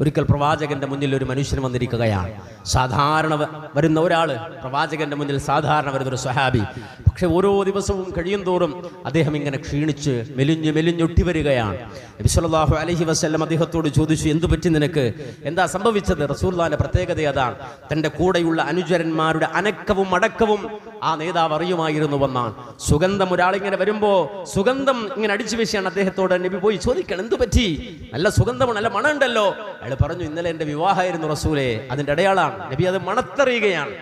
ഒരിക്കൽ പ്രവാചകന്റെ മുന്നിൽ ഒരു മനുഷ്യൻ വന്നിരിക്കുകയാണ്. സാധാരണ വരുന്ന ഒരാൾ പ്രവാചകന്റെ മുന്നിൽ സാധാരണ വരുന്ന ഒരു സ്വഹാബി. പക്ഷെ ഓരോ ദിവസവും കഴിയും തോറും അദ്ദേഹം ഇങ്ങനെ ക്ഷീണിച്ച് മെലിഞ്ഞ് മെലിഞ്ഞൊട്ടി വരികയാണ് നബി അലഹി വസല്ലം അദ്ദേഹത്തോട് ചോദിച്ചു എന്തു പറ്റി നിനക്ക്? എന്താ സംഭവിച്ചത്? റസൂല്ലാന്റെ പ്രത്യേകത അതാണ് തന്റെ കൂടെയുള്ള അനുചരന്മാരുടെ അനക്കവും അടക്കവും ആ നേതാവ് അറിയുമായിരുന്നുവെന്നാണ് സുഗന്ധം ഒരാളിങ്ങനെ വരുമ്പോ സുഗന്ധം ഇങ്ങനെ അടിച്ചു വീശിയാണ് അദ്ദേഹത്തോട് നബി പോയി ചോദിക്കണം എന്തു പറ്റി? നല്ല സുഗന്ധമാണ് നല്ല മണമുണ്ടല്ലോ? അയാൾ പറഞ്ഞു ഇന്നലെ എന്റെ വിവാഹമായിരുന്നു റസൂലെ അതിന്റെ അടയാളാണ് നബി അത് മണത്തറിയുകയാണ്.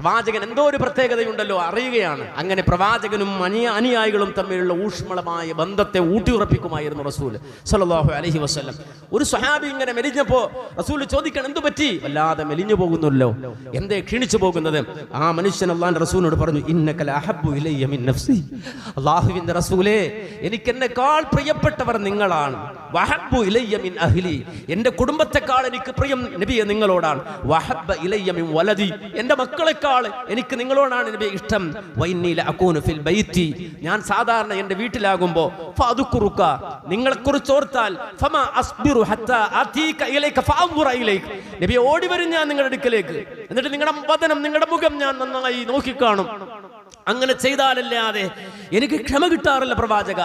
പ്രവാചകൻ എന്തോ ഒരു പ്രത്യേകതയുണ്ടല്ലോ അറിയുകയാണ്. അങ്ങനെ പ്രവാചകനും അനിയ അനുയായികളും തമ്മിലുള്ള ഊഷ്മളമായ ബന്ധത്തെ ഊട്ടിയുറപ്പിക്കുമായിരുന്നു റസൂൽ സല്ലല്ലാഹു അലഹി വസ്ലം ഒരു സ്വഹാബി ഇങ്ങനെ മെലിഞ്ഞപ്പോ റസൂൽ ചോദിക്കണം എന്തു പറ്റി? വല്ലാതെ മെലിഞ്ഞു പോകുന്നല്ലോ. എന്തേ ക്ഷീണിച്ചു പോകുന്നത്? ആ മനുഷ്യൻ അള്ളാന്റെ റസൂലിനോട് പറഞ്ഞു അള്ളാഹുവിന്റെ റസൂലേ എനിക്ക് എന്നെക്കാൾ പ്രിയപ്പെട്ടവർ നിങ്ങളാണ്. വഹബ്ബു ഇലയ്യ മിൻ അഹ്ലി. എന്റെ കുടുംബത്തെക്കാൾ എനിക്ക് പ്രിയം നബിയെ നിങ്ങളോടാണ്. വഹബ്ബ ഇലയ്യ മിൻ വലദി. എന്റെ മക്കളെക്കാൾ എനിക്ക് നിങ്ങളോടാണ് നബി ഇഷ്ടം. ഫിൽ ബൈത്തി. ഞാൻ സാധാരണ എന്റെ വീട്ടിലാകുമ്പോ ഫഅദുക്കുറുക നിങ്ങളെ കുറിച്ച് ഓർത്താൽ ഫമാ അസ്ബിറു ഹത്താ അതീക ഇലൈക ഫഅൻദുറ ഇലൈക. നബി ഓടി വരും ഞാൻ നിങ്ങളുടെ അടുക്കലേക്ക്. എന്നിട്ട് നിങ്ങളുടെ വദനം നിങ്ങളുടെ മുഖം ഞാൻ നന്നായി നോക്കിക്കാണും. അങ്ങനെ ചെയ്താലല്ലാതെ എനിക്ക് ക്ഷമ കിട്ടാറില്ല പ്രവാചക.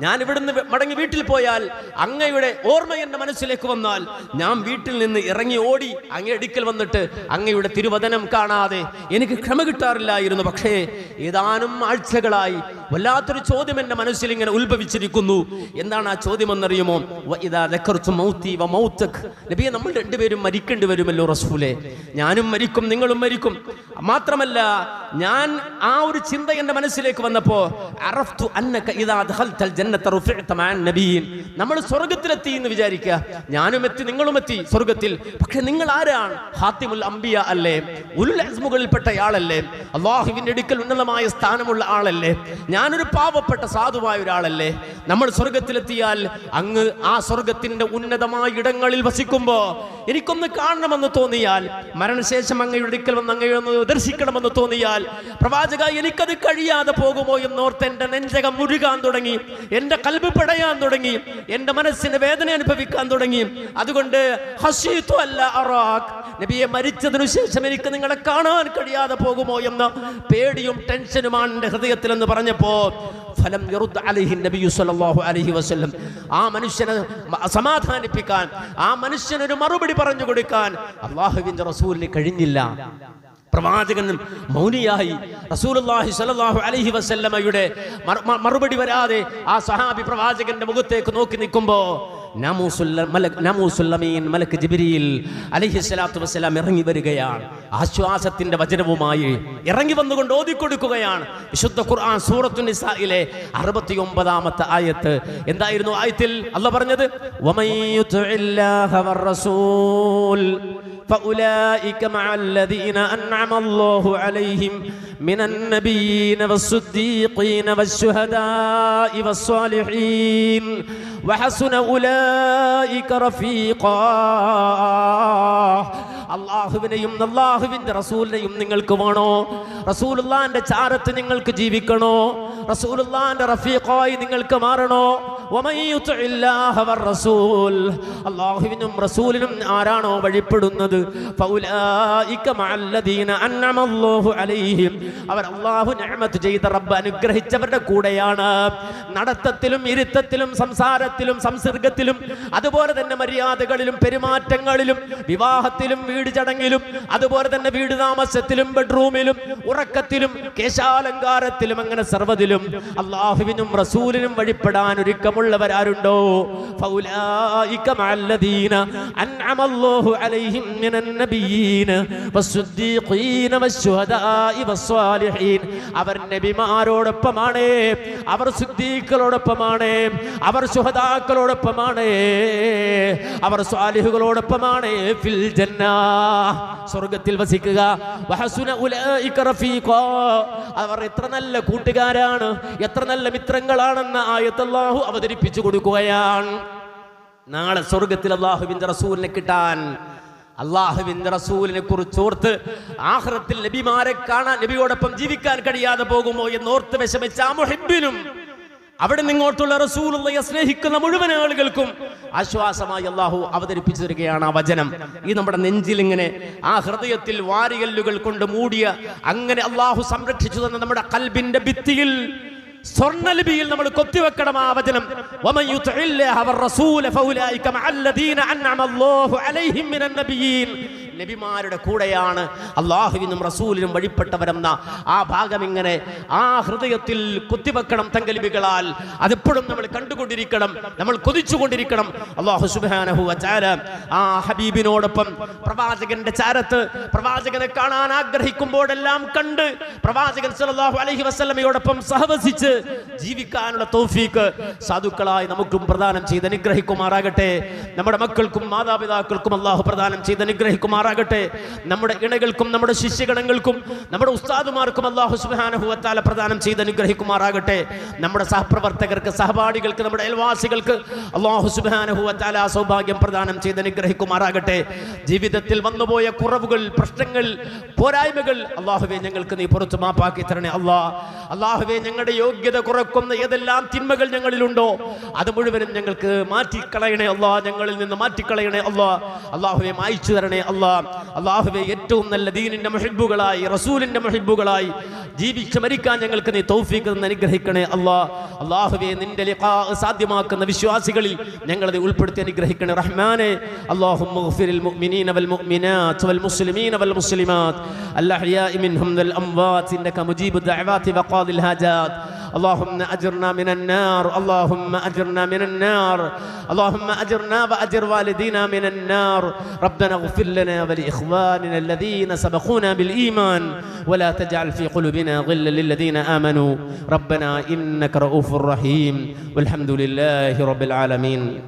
ഞാൻ ഇവിടുന്ന് മടങ്ങി വീട്ടിൽ പോയാൽ അങ്ങയുടെ ഓർമ്മ എന്റെ മനസ്സിലേക്ക് വന്നാൽ ഞാൻ വീട്ടിൽ നിന്ന് ഇറങ്ങി ഓടി അങ്ങേ അടുക്കൽ വന്നിട്ട് അങ്ങയുടെ തിരുവചനം കാണാതെ എനിക്ക് ക്ഷമ കിട്ടാറില്ലായിരുന്നു. പക്ഷേ ഏതാനും ആഴ്ചകളായി വല്ലാത്തൊരു ചോദ്യം എന്റെ മനസ്സിൽ ഇങ്ങനെ ഉത്ഭവിച്ചിരിക്കുന്നു. എന്താണ് ആ ചോദ്യം എന്നറിയുമോ നബിയെ നമ്മൾ രണ്ടുപേരും മരിക്കേണ്ടി വരുമല്ലോ റസൂലെ. ഞാനും മരിക്കും നിങ്ങളും മരിക്കും. മാത്രമല്ല ഞാൻ ആ ഒരു ചിന്ത എന്റെ മനസ്സിലേക്ക് വന്നപ്പോ അറഫ്തു അന്നക ഇദാ ജന്നത നമ്മൾ സ്വർഗത്തിലെത്തി എന്ന് വിചാരിക്കുക. ഞാനും എത്തി നിങ്ങളും എത്തി സ്വർഗത്തിൽ പക്ഷെ നിങ്ങൾ ആരാണ്? ഹാത്തിമുൽ അംബിയ അല്ലേ? ഉലുൽ അസ്മുകളിൽപ്പെട്ട ആളല്ലേ അള്ളാഹുവിന്റെ അടുക്കൽ ഉന്നതമായ സ്ഥാനമുള്ള ആളല്ലേ? ഞാനൊരു പാവപ്പെട്ട സാധുവായ ഒരാളല്ലേ? നമ്മൾ സ്വർഗത്തിലെത്തിയാൽ അങ്ങ് ആ സ്വർഗത്തിന്റെ ഉന്നതമായ ഇടങ്ങളിൽ വസിക്കുമ്പോ എനിക്കൊന്ന് കാണണമെന്ന് തോന്നിയാൽ മരണശേഷം അങ്ങയുടെ അടുക്കൽ വന്ന് അങ്ങയെ ഒന്ന് ദർശിക്കണമെന്ന് തോന്നിയാൽ പ്രവാചക എനിക്കത് കഴിയാതെ പോകുമോ എന്നോർത്ത് എന്റെ നെഞ്ചകം മുഴുകാൻ തുടങ്ങി. എന്റെ കൽബ് പിടയാൻ തുടങ്ങി. എന്റെ മനസ്സിന് വേദന അനുഭവിക്കാൻ തുടങ്ങി. അതുകൊണ്ട് അല്ല നബിയെ മരിച്ചതിനു ശേഷം എനിക്ക് നിങ്ങളെ കാണാൻ കഴിയാതെ പോകുമോ എന്ന പേടിയും ടെൻഷനുമാണ് എന്റെ ഹൃദയത്തിൽ എന്ന് പറഞ്ഞപ്പോൾ ഫലം അലഹി നബിയു സല്ലല്ലാഹു അലൈഹി വസല്ലം. ആ മനുഷ്യനെ സമാധാനിപ്പിക്കാൻ ആ മനുഷ്യനൊരു മറുപടി പറഞ്ഞു കൊടുക്കാൻ അള്ളാഹുവിന്റെ റസൂലിന് കഴിഞ്ഞില്ല. പ്രവാചകൻ മൗനിയായി റസൂലുള്ളാഹി സ്വല്ലല്ലാഹു അലൈഹി വസല്ലമയുടെ മറുപടി വരാതെ ആ സഹാബി പ്രവാചകന്റെ മുഖത്തേക്ക് നോക്കി നിൽക്കുമ്പോ നാമൂസുല്ല മലക് നാമൂസുല്ലമീൻ മലക്ക് ജിബ്രീൽ അലൈഹി സ്വലാത്തു വസ്സലാം ഇറങ്ങി വരികയാണ് ആശ്വാസത്തിന്റെ വചനവുമായി ഇറങ്ങി വന്നുകൊണ്ട് ഓതിക്കൊടുക്കുകയാണ് വിശുദ്ധ ഖുർആൻ സൂറത്തു നിസായിലെ അറുപത്തി ഒമ്പതാമത്തെ ആയത്ത് എന്തായിരുന്നു ആയത്തിൽ അല്ല പറഞ്ഞത് വമൻ യുത്ഇല്ലാഹ വറസൂൽ فأولئك مع الذين أنعم الله عليهم من النبيين والصديقين والشهداء والصالحين وحسن أولئك رفيقا അള്ളാഹുവിനെയും അള്ളാഹുവിന്റെ റസൂലിനെയും നിങ്ങൾക്ക് വേണോ റസൂലുള്ളാന്റെ ചാരത്ത് നിങ്ങൾക്ക് ജീവിക്കണോ റസൂലുള്ളാന്റെ റഫീഖായി നിങ്ങൾക്ക് മാറണോ വമൻ യുത്ഇല്ലാഹ വറസൂൽ അള്ളാഹുവിനും റസൂലിനും ആരാണോ വഴിപ്പെടുന്നത്? അവർ അള്ളാഹു നിഅമത്ത് ചെയ്ത റബ്ബ് അനുഗ്രഹിച്ചവരുടെ കൂടെയാണ്. നടത്തത്തിലും ഇരുത്തത്തിലും സംസാരത്തിലും സംസർഗത്തിലും അതുപോലെ തന്നെ മര്യാദകളിലും പെരുമാറ്റങ്ങളിലും വിവാഹത്തിലും വീട് ചടങ്ങിലും അതുപോലെ തന്നെ വീട് താമസത്തിലും ബെഡ്റൂമിലും ഉറക്കത്തിലും കേശാലങ്കാരത്തിലും അങ്ങനെ സർവതിലും അള്ളാഹുവിനും റസൂലിനും വഴിപ്പെടാൻ ഒരുക്കമുള്ളവരാരുണ്ടോ വസ്സാലിഹീൻ അവർ നബിമാരോടൊപ്പമാണ് അവർ സുദ്ദീഖുകളോടൊപ്പമാണ് അവർ ശുഹദാക്കളോടൊപ്പമാണ് അവർ സ്വാലിഹുകളോടൊപ്പമാണ്. ഫിൽ ജന്ന. സ്വർഗത്തിൽ വസിക്കുക. അവർ എത്ര നല്ല കൂട്ടുകാരാണ് എത്ര നല്ല മിത്രങ്ങളാണെന്ന് ആയത്ത് അല്ലാഹു അവതരിപ്പിച്ചു കൊടുക്കുകയാണ്. നാളെ സ്വർഗത്തിൽ അള്ളാഹുവിന്റെ റസൂലിനെ കിട്ടാൻ. അള്ളാഹുവിന്റെ റസൂലിനെ കുറിച്ച് ഓർത്ത് ആഹ്റത്തിൽ നബിമാരെ കാണാൻ നബിയോടൊപ്പം ജീവിക്കാൻ കഴിയാതെ പോകുമോ എന്നോർത്ത് വിഷമിച്ച ആ മുഹിബിനും അവിടെ നിങ്ങോട്ടുള്ള റസൂലുള്ളയെ സ്നേഹിക്കുന്ന മുഴുവൻ ആളുകൾക്കും ആശ്വാസമായി അള്ളാഹു അവതരിപ്പിച്ചു തരികയാണ് ആ വചനം. ഈ നമ്മുടെ നെഞ്ചിൽ ഇങ്ങനെ ആ ഹൃദയത്തിൽ വാരിയല്ലുകൾ കൊണ്ട് മൂടിയ അങ്ങനെ അള്ളാഹു സംരക്ഷിച്ചു തന്ന നമ്മുടെ കൽബിന്റെ ഭിത്തിയിൽ സ്വർണലിപിയിൽ നമ്മൾ കൊത്തിവെക്കണം ആ വചനം. വമൻ നബിമാരുടെ കൂടെയാണ് അള്ളാഹുവിനും റസൂലിനും വഴിപ്പെട്ടവരെന്ന ആ ഭാഗം ഇങ്ങനെ ആ ഹൃദയത്തിൽ കുത്തിവെക്കണം തങ്കലിപികളാൽ. അതെപ്പോഴും നമ്മൾ കണ്ടുകൊണ്ടിരിക്കണം നമ്മൾ കൊതിച്ചുകൊണ്ടിരിക്കണം. അള്ളാഹു സുബാനഹു ചാര ആ ഹബീബിനോടൊപ്പം പ്രവാചകന്റെ ചാരത്ത് പ്രവാചകനെ കാണാൻ ആഗ്രഹിക്കുമ്പോഴെല്ലാം കണ്ട് പ്രവാചകൻ സല്ലല്ലാഹു അലഹി വസ്ലമയോടൊപ്പം സഹവസിച്ച് ജീവിക്കാനുള്ള തോഫീക്ക് സാധുക്കളായി നമുക്കും പ്രദാനം ചെയ്ത് അനുഗ്രഹിക്കുമാറാകട്ടെ. നമ്മുടെ മക്കൾക്കും മാതാപിതാക്കൾക്കും അള്ളാഹു പ്രദാനം ചെയ്ത് അനുഗ്രഹിക്കുമാറാകട്ടെ. നമ്മുടെ ഇണകൾക്കും നമ്മുടെ ശിഷ്യഗണങ്ങൾക്കും നമ്മുടെ ഉസ്താദുമാർക്കും അള്ളാഹു സുബാനഹുവത്താല പ്രദാനം ചെയ്ത് അനുഗ്രഹിക്കുമാറാകട്ടെ. നമ്മുടെ സഹപ്രവർത്തകർക്ക് സഹപാഠികൾക്ക് നമ്മുടെ അയൽവാസികൾക്ക് അള്ളാഹു സുബാനഹുവത്താല സൗഭാഗ്യം പ്രദാനം ചെയ്ത് അനുഗ്രഹിക്കുമാറാകട്ടെ. ജീവിതത്തിൽ വന്നുപോയ കുറവുകൾ പ്രശ്നങ്ങൾ പോരായ്മകൾ അള്ളാഹുവെ ഞങ്ങൾക്ക് നീ പുറത്തു മാപ്പാക്കി തരണേ അള്ളാ അള്ളാഹുവെ ഞങ്ങളുടെ യോഗ്യത കുറക്കുന്ന ഏതെല്ലാം തിന്മകൾ ഞങ്ങളിലുണ്ടോ അത് മുഴുവനും ഞങ്ങൾക്ക് മാറ്റിക്കളയണേ അള്ളാ ഞങ്ങളിൽ നിന്ന് മാറ്റിക്കളയണേ അള്ളാ അള്ളാഹുവെ മായിച്ചു തരണേ അള്ളാ അള്ളാഹുവെ ഏറ്റവും നല്ല ദീനിന്റെ മഹിബുകളായി റസൂലിന്റെ മഹിബുകളായി ജീവിച്ച് മരിക്കാൻ ഞങ്ങൾക്ക് നീ തൗഫീഖ് എന്ന് അനുഗ്രഹിക്കണേ അള്ളാ അള്ളാഹുവെ നിന്റെ ലിഖാ സാധ്യമാക്കുന്ന വിശ്വാസികളിൽ ഞങ്ങളെ നീ ഉൾപ്പെടുത്തി അനുഗ്രഹിക്കണേ റഹ്മാനെ اللهم اغفر المؤمنين والمؤمنات والمسلمين والمسلمات الأحياء منهم والأموات إنك مجيب الدعوات وقاضي الحاجات اللهم أجرنا من النار اللهم أجرنا من النار اللهم أجرنا وأجر والدينا من النار. ربنا اغفر لنا ولإخواننا الذين سبقونا بالإيمان ولا تجعل في قلوبنا غلا للذين آمنوا. ربنا إنك رؤوف رحيم والحمد لله رب العالمين.